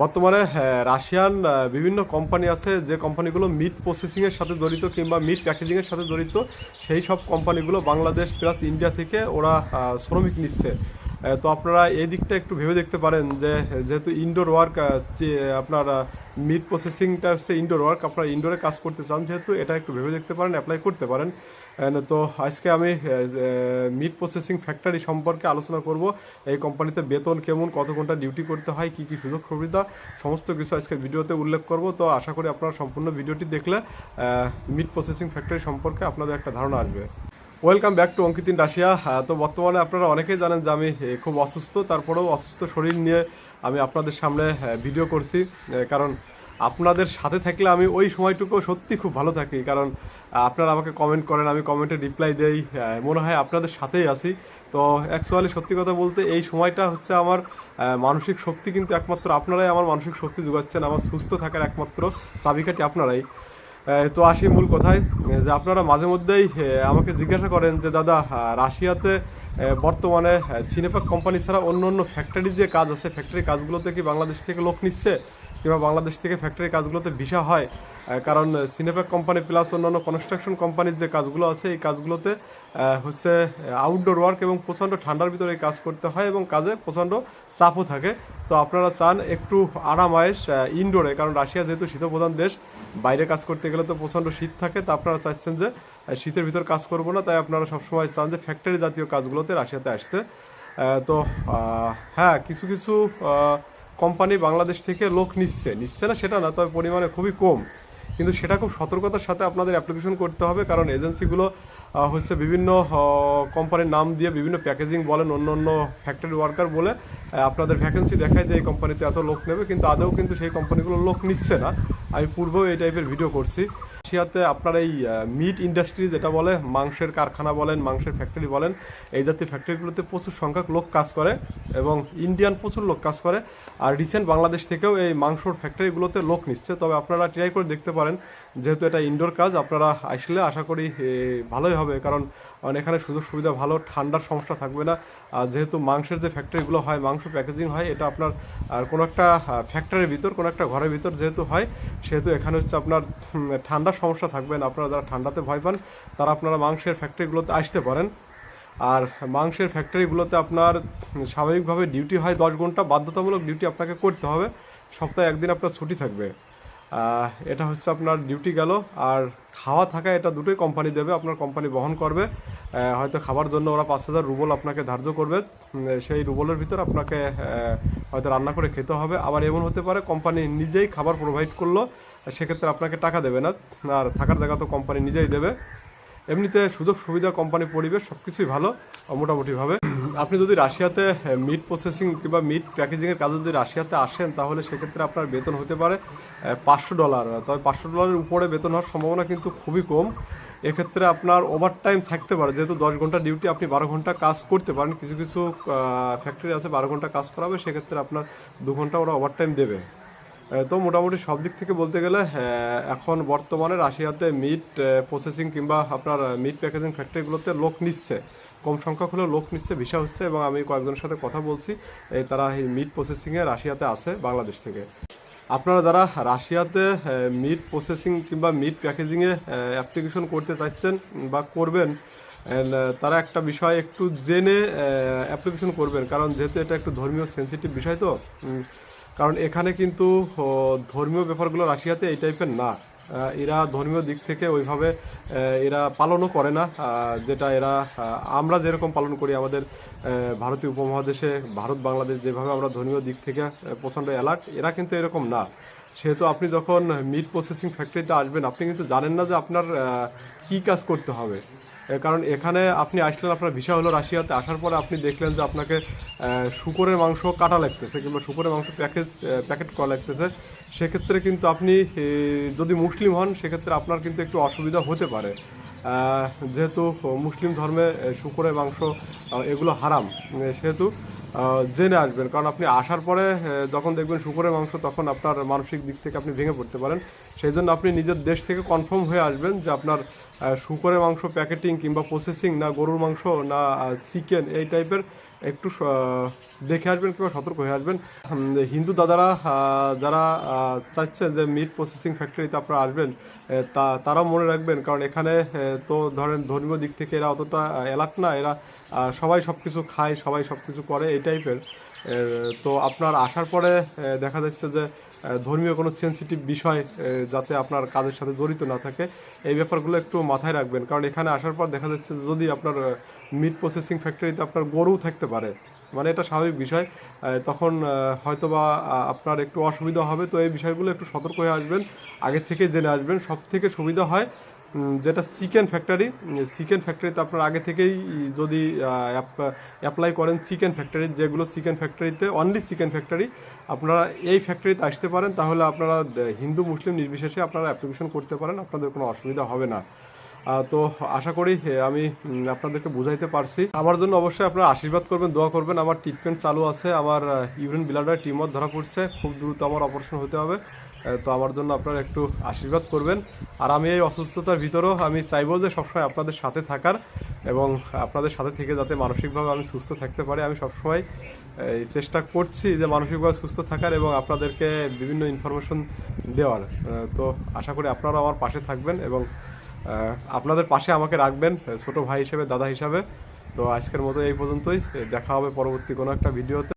বর্তমানে রাশিয়ান বিভিন্ন কোম্পানি আছে যে কোম্পানিগুলো মিট প্রসেসিংয়ের সাথে জড়িত কিংবা মিট প্যাকেজিংয়ের সাথে জড়িত, সেই সব কোম্পানিগুলো বাংলাদেশ প্লাস ইন্ডিয়া থেকে ওরা শ্রমিক নিচ্ছে। তো আপনারা এই দিকটা একটু ভেবে দেখতে পারেন যে, যেহেতু ইনডোর ওয়ার্ক আপনার মিট প্রসেসিংটা হচ্ছে ইনডোর ওয়ার্ক আপনারা ইনডোরে কাজ করতে চান, যেহেতু এটা একটু ভেবে দেখতে পারেন অ্যাপ্লাই করতে পারেন। তো আজকে আমি মিট প্রসেসিং ফ্যাক্টরি সম্পর্কে আলোচনা করব। এই কোম্পানিতে বেতন কেমন, কত ঘণ্টা ডিউটি করতে হয়, কী কী সুযোগ সুবিধা, সমস্ত কিছু আজকে ভিডিওতে উল্লেখ করব। তো আশা করি আপনারা সম্পূর্ণ ভিডিওটি দেখলে মিট প্রসেসিং ফ্যাক্টরি সম্পর্কে আপনাদের একটা ধারণা আসবে। ওয়েলকাম ব্যাক টু অঙ্কিতিন রাশিয়া তো বর্তমানে আপনারা অনেকেই জানেন যে আমি খুব অসুস্থ, তারপরেও অসুস্থ শরীর নিয়ে আমি আপনাদের সামনে ভিডিও করছি। কারণ আপনাদের সাথে থাকলে আমি ওই সময়টুকু সত্যি খুব ভালো থাকি। কারণ আপনারা আমাকে কমেন্ট করেন, আমি কমেন্টে রিপ্লাই দেই মনে হয় আপনাদের সাথেই আছি। তো অ্যাকচুয়ালি সত্যি কথা বলতে এই সময়টা হচ্ছে আমার মানসিক শক্তি কিন্তু একমাত্র আপনারাই আমার মানসিক শক্তি যোগাচ্ছেন, আমার সুস্থ থাকার একমাত্র চাবিকাঠি আপনারাই। তো আসি মূল কথায়, যে আপনারা মাঝে মধ্যেই আমাকে জিজ্ঞাসা করেন যে, দাদা রাশিয়াতে বর্তমানে সিনেপাক কোম্পানি ছাড়া অন্য অন্য ফ্যাক্টরির যে কাজ আছে ফ্যাক্টরি কাজগুলোতে কি বাংলাদেশ থেকে লোক নিচ্ছে? কিংবা বাংলাদেশ থেকে ফ্যাক্টরি কাজগুলোতে ভিসা হয় কারণ সিনেপ্যাক কোম্পানি প্লাস অন্যান্য কনস্ট্রাকশন কোম্পানির যে কাজগুলো আছে, এই কাজগুলোতে হচ্ছে আউটডোর ওয়ার্ক এবং প্রচণ্ড ঠান্ডার ভিতরে এই কাজ করতে হয় এবং কাজে প্রচণ্ড চাপও থাকে। তো আপনারা চান একটু আরামায়েশ ইনডোরে কারণ রাশিয়া যেহেতু শীতপ্রধান দেশ, বাইরে কাজ করতে গেলে তো প্রচণ্ড শীত থাকে, তা আপনারা চাচ্ছেন যে শীতের ভিতর কাজ করব না, তাই আপনারা সবসময় চান যে ফ্যাক্টরি জাতীয় কাজগুলোতে রাশিয়াতে আসতে। তো হ্যাঁ কিছু কিছু কোম্পানি বাংলাদেশ থেকে লোক নিচ্ছে। নিচ্ছে না সেটা না, তবে পরিমাণে খুবই কম। কিন্তু সেটা খুব সতর্কতার সাথে আপনাদের অ্যাপ্লিকেশন করতে হবে, কারণ এজেন্সিগুলো হচ্ছে বিভিন্ন কোম্পানির নাম দিয়ে বিভিন্ন প্যাকেজিং বলেন অন্য অন্য ফ্যাক্টরি ওয়ার্কার বলে আপনাদের ভ্যাকেন্সি দেখায় যে এই কোম্পানিতে এত লোক নেবে, কিন্তু আদৌ কিন্তু সেই কোম্পানিগুলো লোক নিচ্ছে না। আমি পূর্বেও এই টাইপের ভিডিও করছি। রাশিয়াতে আপনার এই মিট ইন্ডাস্ট্রি যেটা বলে, মাংসের কারখানা বলেন, মাংসের ফ্যাক্টরি বলেন, এই জাতীয় ফ্যাক্টরিগুলোতে প্রচুর সংখ্যক লোক কাজ করে এবং ইন্ডিয়ান প্রচুর লোক কাজ করে। আর রিসেন্ট বাংলাদেশ থেকেও এই মাংসর ফ্যাক্টরিগুলোতে লোক নিচ্ছে। তবে আপনারা ট্রাই করে দেখতে পারেন, যেহেতু এটা ইনডোর কাজ, আপনারা আসলে আশা করি ভালোই হবে। কারণ এখানে সুযোগ সুবিধা ভালো, ঠান্ডার সমস্যা থাকবে না। আর যেহেতু মাংসের যে ফ্যাক্টরিগুলো হয়, মাংস প্যাকেজিং হয়। এটা আপনার কোনো একটা ফ্যাক্টরির ভিতর, কোনো একটা ঘরের ভিতর যেহেতু হয়, সেহেতু এখানে হচ্ছে আপনার ঠান্ডার সমস্যা থাকবে না। আপনারা যারা ঠান্ডাতে ভয় পান, তারা আপনারা মাংসের ফ্যাক্টরিগুলোতে আসতে পারেন। আর মাংসের ফ্যাক্টরিগুলোতে আপনার স্বাভাবিকভাবে ডিউটি হয় দশ ঘণ্টা। বাধ্যতামূলক ডিউটি আপনাকে করতে হবে। সপ্তাহে একদিন আপনার ছুটি থাকবে। এটা হচ্ছে আপনার ডিউটি গেল, আর খাওয়া থাকা এটা দুটোই কোম্পানি দেবে, আপনার কোম্পানি বহন করবে। হয়তো খাবার জন্য ওরা পাঁচ হাজার রুবল আপনাকে ধার্য করবে সেই রুবলের ভিতর আপনাকে হয়তো রান্না করে খেতে হবে। আবার এমন হতে পারে কোম্পানি নিজেই খাবার প্রোভাইড করল, সেক্ষেত্রে আপনাকে টাকা দেবে না, আর থাকার জায়গা তো কোম্পানি নিজেই দেবে। এমনিতে সুযোগ সুবিধা কোম্পানি পরিবেশ সব কিছুই ভালো, মোটামুটিভাবে। আপনি যদি রাশিয়াতে মিট প্রসেসিং কিংবা মিট প্যাকেজিংয়ের কাজে যদি রাশিয়াতে আসেন, তাহলে সেক্ষেত্রে আপনার বেতন হতে পারে পাঁচশো ডলার তবে পাঁচশো ডলারের উপরে বেতন হওয়ার সম্ভাবনা কিন্তু খুবই কম। এক্ষেত্রে আপনার ওভার টাইম থাকতে পারে, যেহেতু দশ ঘণ্টা ডিউটি আপনি বারো ঘণ্টা কাজ করতে পারেন, কিছু কিছু ফ্যাক্টরি আছে বারো ঘণ্টা কাজ করাবে, সেক্ষেত্রে আপনার দু ঘণ্টা ওরা ওভার টাইম দেবে। তো মোটামুটি সব দিক থেকে বলতে গেলে এখন বর্তমানে রাশিয়াতে মিট প্রসেসিং কিংবা আপনার মিট প্যাকেজিং ফ্যাক্টরিগুলোতে লোক নিচ্ছে। কম সংখ্যক হলেও লোক নিচ্ছে, ভিসা হচ্ছে এবং আমি কয়েকজনের সাথে কথা বলছি। তারা এই মিট প্রসেসিংয়ে রাশিয়াতে আছে, বাংলাদেশ থেকে। আপনারা যারা রাশিয়াতে মিট প্রসেসিং কিংবা মিট প্যাকেজিংয়ে অ্যাপ্লিকেশন করতে চাচ্ছেন বা করবেন তারা একটা বিষয় একটু জেনে অ্যাপ্লিকেশন করবেন। কারণ যেহেতু এটা একটু ধর্মীয় সেন্সিটিভ বিষয় তো কারণ এখানে কিন্তু ধর্মীয় ব্যাপারগুলো রাশিয়াতে এই টাইপের না। এরা ধর্মীয় দিক থেকে ওইভাবে এরা পালনও করে না। যেটা এরা আমরা যেরকম পালন করি আমাদের ভারতীয় উপমহাদেশে, ভারত, বাংলাদেশ যেভাবে আমরা ধর্মীয় দিক থেকে প্রচণ্ড অ্যালার্ট এরা কিন্তু এরকম না। সেহেতু আপনি যখন মিট প্রসেসিং ফ্যাক্টরিতে আসবেন, আপনি কিন্তু জানেন না যে আপনার কী কাজ করতে হবে। কারণ এখানে আপনি আসলেন, আপনার ভিসা হলো রাশিয়াতে আসার পরে আপনি দেখলেন যে আপনাকে শুকরের মাংস কাটা লাগতেছে কিংবা শুকরের মাংস প্যাকেজ প্যাকেট করা লাগতেছে। সেক্ষেত্রে কিন্তু আপনি যদি মুসলিম হন, সেক্ষেত্রে আপনার কিন্তু একটু অসুবিধা হতে পারে। যেহেতু মুসলিম ধর্মে শুকরের মাংস এগুলো হারাম। সেহেতু জেনে আসবেন। কারণ আপনি আসার পরে যখন দেখবেন শুকুরের মাংস, তখন আপনার মানসিক দিক থেকে আপনি ভেঙে পড়তে পারেন। সেই জন্য আপনি নিজের দেশ থেকে কনফার্ম হয়ে আসবেন যে আপনার শুকুরের মাংস প্যাকেটিং কিংবা প্রসেসিং না গরুর মাংস, না চিকেন এই টাইপের একটু দেখে আসবেন কিংবা সতর্ক হয়ে আসবেন। হিন্দু দাদারা যারা চাচ্ছেন যে মিট প্রসেসিং ফ্যাক্টরিতে আপনারা আসবেন তা, তারাও মনে রাখবেন। কারণ এখানে তো ধরেন ধর্মীয় দিক থেকে এরা অতটা অ্যালার্ট না। এরা সবাই সব কিছু খায়, সবাই সব কিছু করে, এই টাইপের তো আপনার আসার পরে দেখা যাচ্ছে যে ধর্মীয় কোনো সেন্সিটিভ বিষয় যাতে আপনার কাজের সাথে জড়িত না থাকে, এই ব্যাপারগুলো একটু মাথায় রাখবেন। কারণ এখানে আসার পর দেখা যাচ্ছে যদি আপনার মিট প্রসেসিং ফ্যাক্টরিতে আপনার গরু থাকতে পারে মানে এটা স্বাভাবিক বিষয় তখন হয়তোবা আপনার একটু অসুবিধা হবে, তো এই বিষয়গুলো একটু সতর্ক হয়ে আসবেন, আগে থেকে জেনে আসবেন সব থেকে সুবিধা হয় যেটা চিকেন ফ্যাক্টরি চিকেন ফ্যাক্টরিতে আপনার আগে থেকেই যদি অ্যাপ্লাই করেন চিকেন ফ্যাক্টরি, যেগুলো চিকেন ফ্যাক্টরিতে অনলি চিকেন ফ্যাক্টরি, আপনারা এই ফ্যাক্টরিতে আসতে পারেন, তাহলে আপনারা হিন্দু মুসলিম নির্বিশেষে আপনারা অ্যাপ্লিকেশন করতে পারেন, আপনাদের কোনো অসুবিধা হবে না। তো আশা করি আমি আপনাদেরকে বুঝাইতে পারছি। আমার জন্য অবশ্যই আপনারা আশীর্বাদ করবেন, দোয়া করবেন। আমার ট্রিটমেন্ট চালু আছে, আমার ইউরিন ব্লাডার টিউমার ধরা পড়ছে, খুব দ্রুত আমার অপারেশন হতে হবে। তো আমার জন্য আপনারা একটু আশীর্বাদ করবেন। আর আমি এই অসুস্থতার ভিতরেও আমি চাইব যে সবসময় আপনাদের সাথে থাকার এবং আপনাদের সাথে থেকে যাতে মানসিকভাবে আমি সুস্থ থাকতে পারি। আমি সবসময় চেষ্টা করছি যে মানসিকভাবে সুস্থ থাকার এবং আপনাদেরকে বিভিন্ন ইনফরমেশন দেওয়ার। তো আশা করি আপনারা আমার পাশে থাকবেন এবং আপনাদের পাশে আমাকে রাখবেন ছোট ভাই হিসেবে, দাদা হিসাবে। তো আজকের মতো এই পর্যন্তই। দেখা হবে পরবর্তী কোনো একটা ভিডিওতে।